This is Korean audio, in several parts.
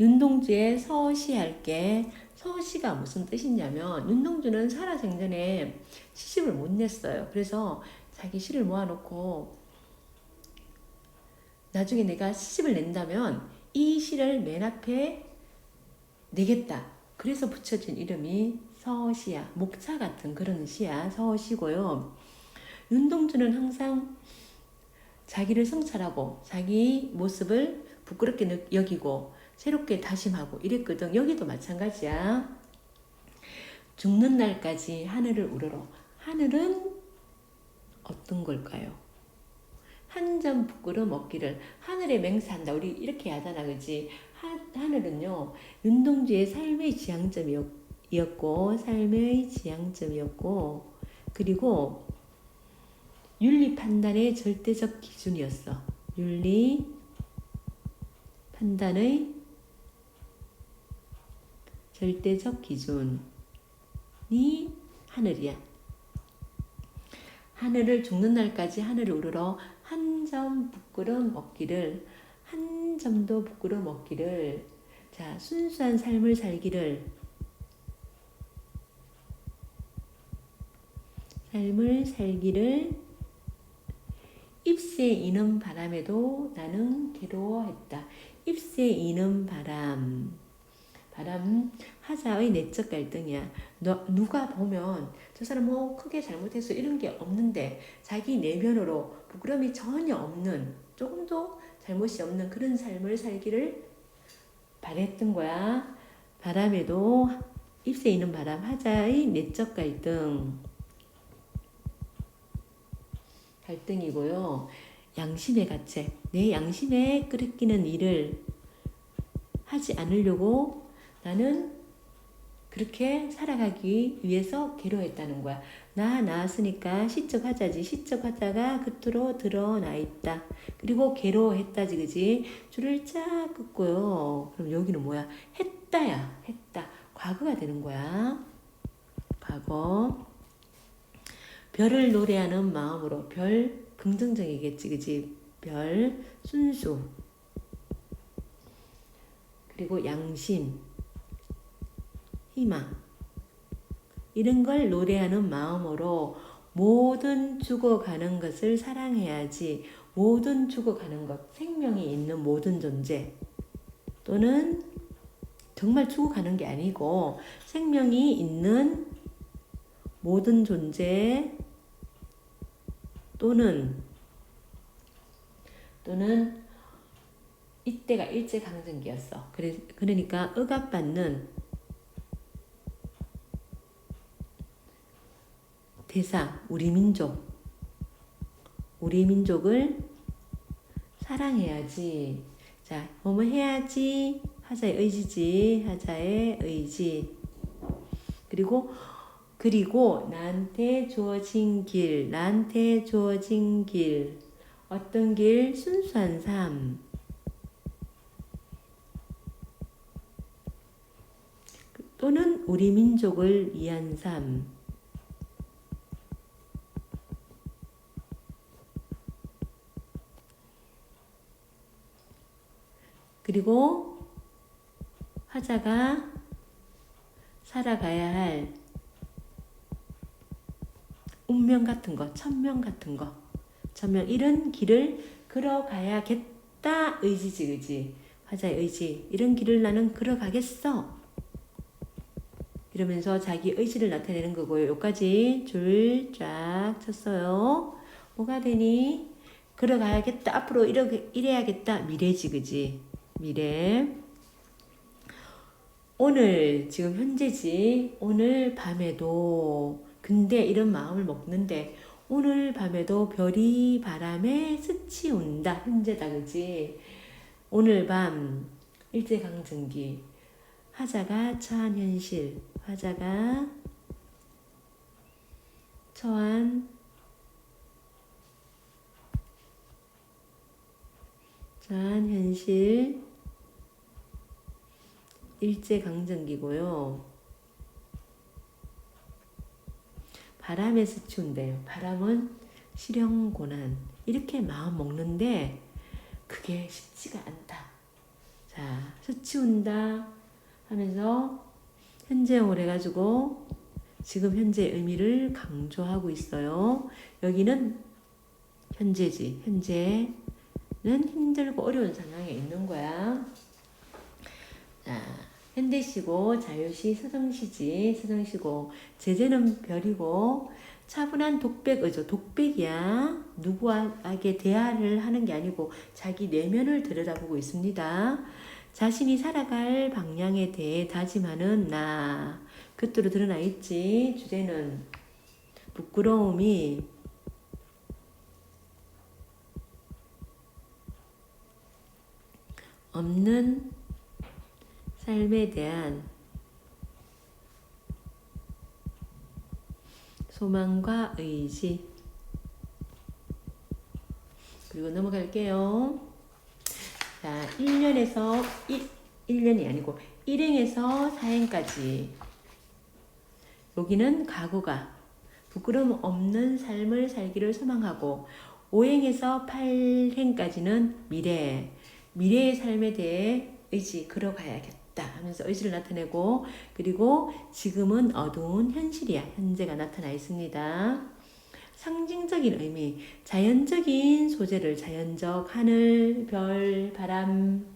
윤동주의 서시할게 서시가 무슨 뜻이냐면 윤동주는 살아생전에 시집을 못 냈어요. 그래서 자기 시를 모아놓고 나중에 내가 시집을 낸다면 이 시를 맨 앞에 내겠다. 그래서 붙여진 이름이 서시야. 목차 같은 그런 시야. 서시고요. 윤동주는 항상 자기를 성찰하고 자기 모습을 부끄럽게 느- 여기고 새롭게 다짐하고 이랬거든. 여기도 마찬가지야. 죽는 날까지 하늘을 우러러. 하늘은 어떤 걸까요? 한 점 부끄럼 없기를 하늘에 맹세한다. 우리 이렇게 하잖아, 그지? 하, 하늘은요, 윤동주의 삶의 지향점이었고, 삶의 지향점이었고, 그리고 윤리 판단의 절대적 기준이었어. 윤리 판단의 절대적 기준이 하늘이야. 하늘을 죽는 날까지 하늘을 우러러 한 점 부끄럼 없기를 한 점도 부끄럼 없기를 자 순수한 삶을 살기를 삶을 살기를 ip세 이는 바람에도 나는 괴로워했다. ip세 이는 바람 바람 하자의 내적 갈등이야. 너, 누가 보면 저 사람 뭐 크게 잘못했어 이런 게 없는데 자기 내면으로 부끄러움이 전혀 없는 조금도 잘못이 없는 그런 삶을 살기를 바랬던 거야. 바람에도 입새 있는 바람 하자의 내적 갈등 갈등이고요. 양심의 가책 내 양심에 끓이끼는 일을 하지 않으려고 나는 그렇게 살아가기 위해서 괴로워했다는 거야. 나 나았으니까 시적 화자지. 시적 화자가 끝으로 드러나 있다. 그리고 괴로워했다지, 그지? 줄을 쫙 긋고요. 그럼 여기는 뭐야? 했다야. 했다. 과거가 되는 거야. 과거. 별을 노래하는 마음으로 별 긍정적이겠지, 그지? 별 순수. 그리고 양심. 희망 이런 걸 노래하는 마음으로 모든 죽어가는 것을 사랑해야지 모든 죽어가는 것 생명이 있는 모든 존재 또는 정말 죽어가는 게 아니고 생명이 있는 모든 존재 또는 또는 이때가 일제강점기였어. 그래, 그러니까 억압받는 대상, 우리 민족. 우리 민족을 사랑해야지. 자, 뭐뭐 해야지. 하자의 의지지. 하자의 의지. 그리고, 그리고 나한테 주어진 길, 나한테 주어진 길. 어떤 길? 순수한 삶. 또는 우리 민족을 위한 삶. 그리고 화자가 살아가야 할 운명 같은 거, 천명 같은 거, 천명 이런 길을 걸어가야겠다 의지지, 그지? 화자의 의지 이런 길을 나는 걸어가겠어. 이러면서 자기 의지를 나타내는 거고요. 여기까지 줄 쫙 쳤어요. 뭐가 되니? 걸어가야겠다. 앞으로 이렇게 이래야겠다. 미래지, 그지? 미래. 오늘 지금 현재지. 오늘 밤에도 근데 이런 마음을 먹는데 오늘 밤에도 별이 바람에 스치 온다. 현재다, 그지? 오늘 밤 일제강점기 화자가 처한 현실, 화자가 처한 처한 현실 일제강점기고요. 바람에 스치운대요. 바람은 실형고난 이렇게 마음 먹는데 그게 쉽지가 않다. 자, 스치운다 하면서 현재형을 해가지고 지금 현재 의미를 강조하고 있어요. 여기는 현재지. 현재는 힘들고 어려운 상황에 있는 거야. 자, 현대시고 자유시 서정시지. 서정시고 제재는 별이고 차분한 독백의죠. 독백이야. 누구에게 대화를 하는 게 아니고 자기 내면을 들여다보고 있습니다. 자신이 살아갈 방향에 대해 다짐하는 나. 끝으로 드러나 있지. 주제는 부끄러움이 없는 삶에 대한 소망과 의지. 그리고 넘어갈게요. 자, 1년에서 1, 1년이 아니고 1행에서 4행까지. 여기는 과거가 부끄러움 없는 삶을 살기를 소망하고 5행에서 8행까지는 미래. 미래의 삶에 대해 의지 걸어가야겠다 하면서 의지를 나타내고 그리고 지금은 어두운 현실이야 현재가 나타나 있습니다. 상징적인 의미, 자연적인 소재를 자연적 하늘, 별, 바람,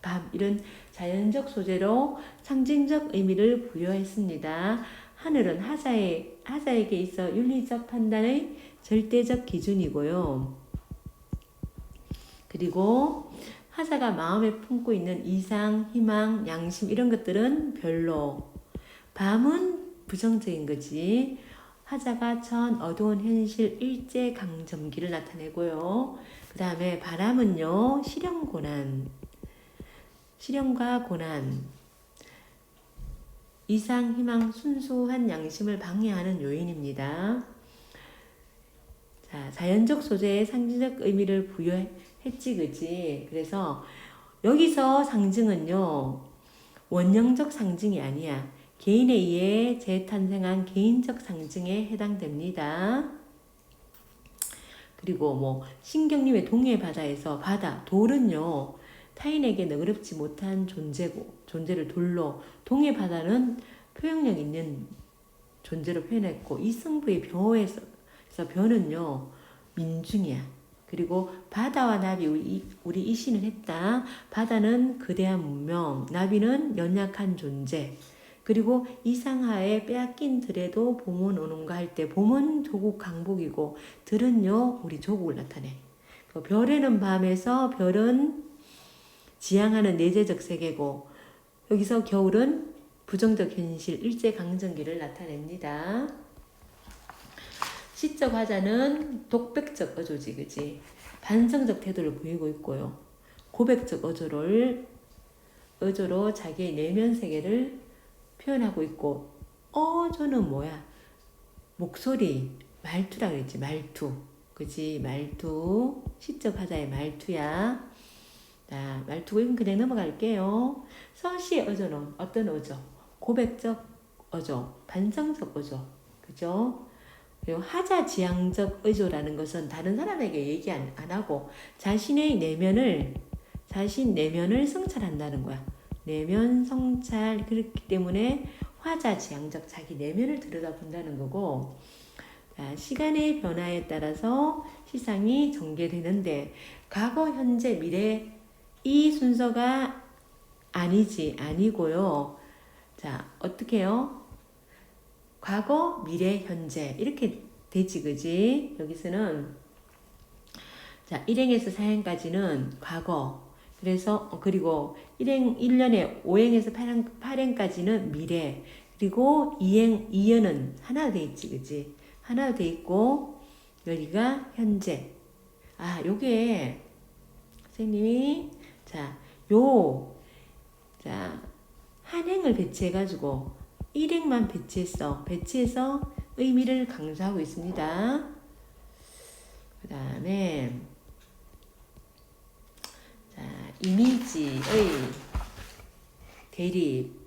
밤 이런 자연적 소재로 상징적 의미를 부여했습니다. 하늘은 하자에, 하자에게 있어 윤리적 판단의 절대적 기준이고요. 그리고 하자가 마음에 품고 있는 이상, 희망, 양심 이런 것들은 별로. 밤은 부정적인 거지. 하자가 전 어두운 현실 일제 강점기를 나타내고요. 그 다음에 바람은요, 실현 고난. 실현과 고난. 이상, 희망, 순수한 양심을 방해하는 요인입니다. 자, 자연적 소재의 상징적 의미를 부여했지, 그지? 그래서 여기서 상징은요, 원형적 상징이 아니야. 개인에 의해 재탄생한 개인적 상징에 해당됩니다. 그리고 뭐, 신경님의 동해 바다에서 바다, 돌은요, 타인에게 너그럽지 못한 존재고, 존재를 돌로, 동해 바다는 표현력 있는 존재로 표현했고, 이승부의 벼에서 그래서 변은요 민중이야. 그리고 바다와 나비 우리, 우리 이신을 했다. 바다는 거대한 문명, 나비는 연약한 존재. 그리고 이상하에 빼앗긴 들에도 봄은 오는가 할 때 봄은 조국 강복이고 들은요 우리 조국을 나타내. 그 별에는 밤에서 별은 지향하는 내재적 세계고 여기서 겨울은 부정적 현실 일제 강점기를 나타냅니다. 시적 화자는 독백적 어조지, 그지? 반성적 태도를 보이고 있고요. 고백적 어조를, 어조로 자기의 내면 세계를 표현하고 있고, 어조는 뭐야? 목소리, 말투라 그랬지, 말투. 그지? 말투. 시적 화자의 말투야. 자, 말투는 그냥 넘어갈게요. 서시의 어조는 어떤 어조? 고백적 어조, 반성적 어조. 그죠? 그리고 하자지향적 의조라는 것은 다른 사람에게 얘기 안, 안 하고 자신의 내면을 자신 내면을 성찰한다는 거야. 내면 성찰 그렇기 때문에 화자지향적 자기 내면을 들여다본다는 거고 자, 시간의 변화에 따라서 시상이 전개되는데 과거, 현재, 미래 이 순서가 아니지 아니고요. 자 어떻게 해요? 과거, 미래, 현재 이렇게 되지 그지? 여기서는 자 1행에서 4행까지는 과거 그래서 어, 그리고 1행 1년에 5행에서 8행, 8행까지는 미래 그리고 2행 2년은 하나 돼 있지 그지? 하나 돼 있고 여기가 현재 아 요게 선생님이 자 요 자 한행을 배치해 가지고 1행만 배치했어. 배치해서 의미를 강조하고 있습니다. 그 다음에 자 이미지의 대립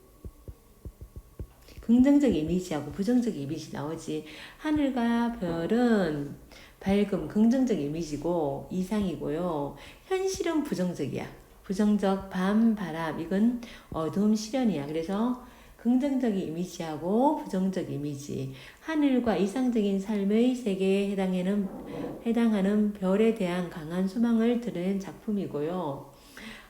긍정적 이미지하고 부정적 이미지 나오지 하늘과 별은 밝음 긍정적 이미지고 이상이고요 현실은 부정적이야 부정적 밤 바람 이건 어두움 시련이야. 그래서 긍정적인 이미지하고 부정적 이미지 하늘과 이상적인 삶의 세계에 해당하는 해당하는 별에 대한 강한 소망을 드러낸 작품이고요.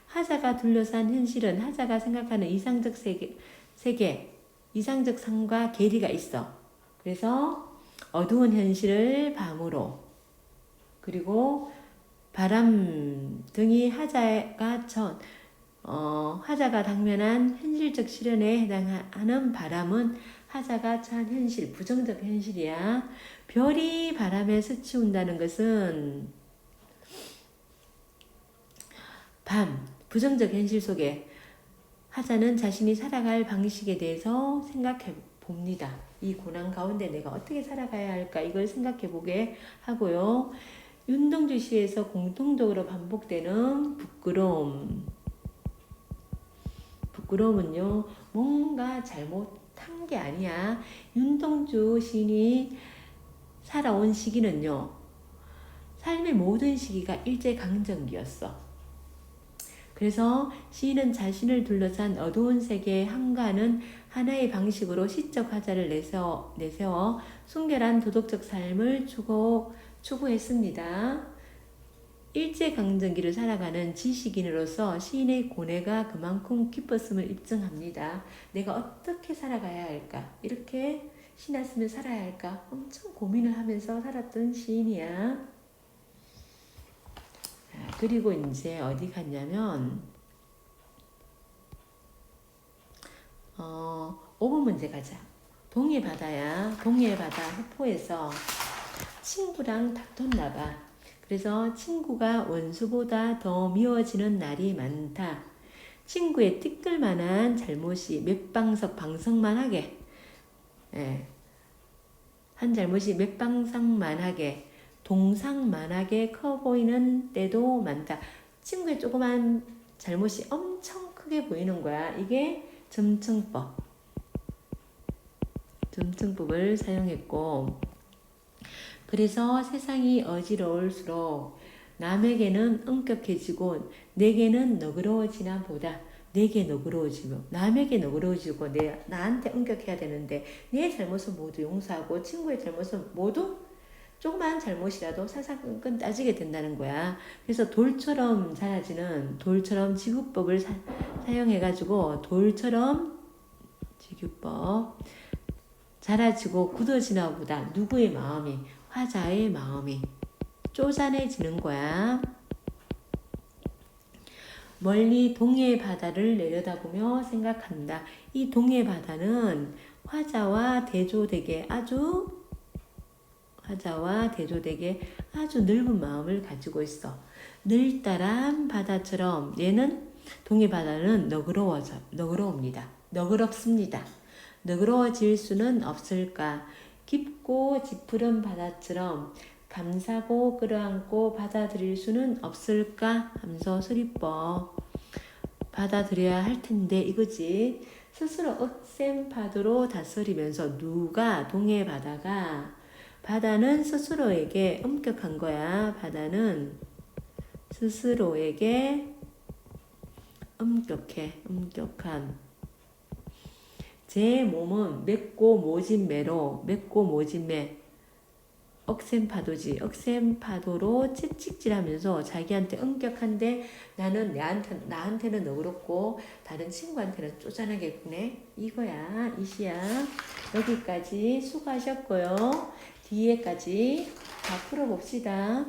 하자가 둘러싼 현실은 하자가 생각하는 이상적 세계, 세계 이상적 삶과 괴리가 있어. 그래서 어두운 현실을 밤으로 그리고 바람 등이 하자가 전 어, 하자가 당면한 현실적 실현에 해당하는 바람은 하자가 처한 현실, 부정적 현실이야. 별이 바람에 스치운다는 것은 밤, 부정적 현실 속에 하자는 자신이 살아갈 방식에 대해서 생각해 봅니다. 이 고난 가운데 내가 어떻게 살아가야 할까 이걸 생각해 보게 하고요. 윤동주 시에서 공통적으로 반복되는 부끄러움. 부끄러움은요, 뭔가 잘못한 게 아니야. 윤동주 시인이 살아온 시기는요, 삶의 모든 시기가 일제강점기였어. 그래서 시인은 자신을 둘러싼 어두운 세계의 한가는 하나의 방식으로 시적 화자를 내세워, 내세워 순결한 도덕적 삶을 추구, 추구했습니다. 일제강점기를 살아가는 지식인으로서 시인의 고뇌가 그만큼 깊었음을 입증합니다. 내가 어떻게 살아가야 할까? 이렇게 신났으면 살아야 할까? 엄청 고민을 하면서 살았던 시인이야. 그리고 이제 어디 갔냐면 어, 5번 문제 가자. 동해 바다야. 동해 바다 후포에서 친구랑 다퉜나 봐. 그래서 친구가 원수보다 더 미워지는 날이 많다. 친구의 티끌만한 잘못이 몇 방석 방석만 하게 예. 한 잘못이 몇 방석만 하게 동상만 하게 커 보이는 때도 많다. 친구의 조그만 잘못이 엄청 크게 보이는 거야. 이게 점층법. 점층법을 사용했고, 그래서 세상이 어지러울수록 남에게는 엄격해지고 내게는 너그러워지나 보다. 내게 너그러워지고 남에게 너그러워지고 내 나한테 엄격해야 되는데 내 잘못은 모두 용서하고 친구의 잘못은 모두 조그만 잘못이라도 사사건건 따지게 된다는 거야. 그래서 돌처럼 자라지는 돌처럼 지구법을 사, 사용해가지고 돌처럼 지구법 자라지고 굳어지나 보다 누구의 마음이 화자의 마음이 쪼잔해지는 거야. 멀리 동해 바다를 내려다보며 생각한다. 이 동해 바다는 화자와 대조되게 아주 화자와 대조되게 아주 넓은 마음을 가지고 있어. 늘따란 바다처럼 얘는 동해 바다는 너그러워져 너그러웁니다. 너그럽습니다. 너그러워질 수는 없을까? 깊고 짙푸른 바다처럼 감사고 끌어안고 받아들일 수는 없을까? 하면서 서리법 받아들여야 할 텐데 이거지. 스스로 억센 파도로 다스리면서 누가 동해 바다가 바다는 스스로에게 엄격한 거야. 바다는 스스로에게 엄격해. 엄격한. 제 몸은 맵고 모진 매로 맵고 모진 매. 억센 파도지. 억센 파도로 채찍질하면서 자기한테 엄격한데 나는 내한테 나한테는 너그럽고 다른 친구한테는 쪼잔하게 구네. 이거야 이시야. 여기까지 수고하셨고요. 뒤에까지 다 풀어봅시다.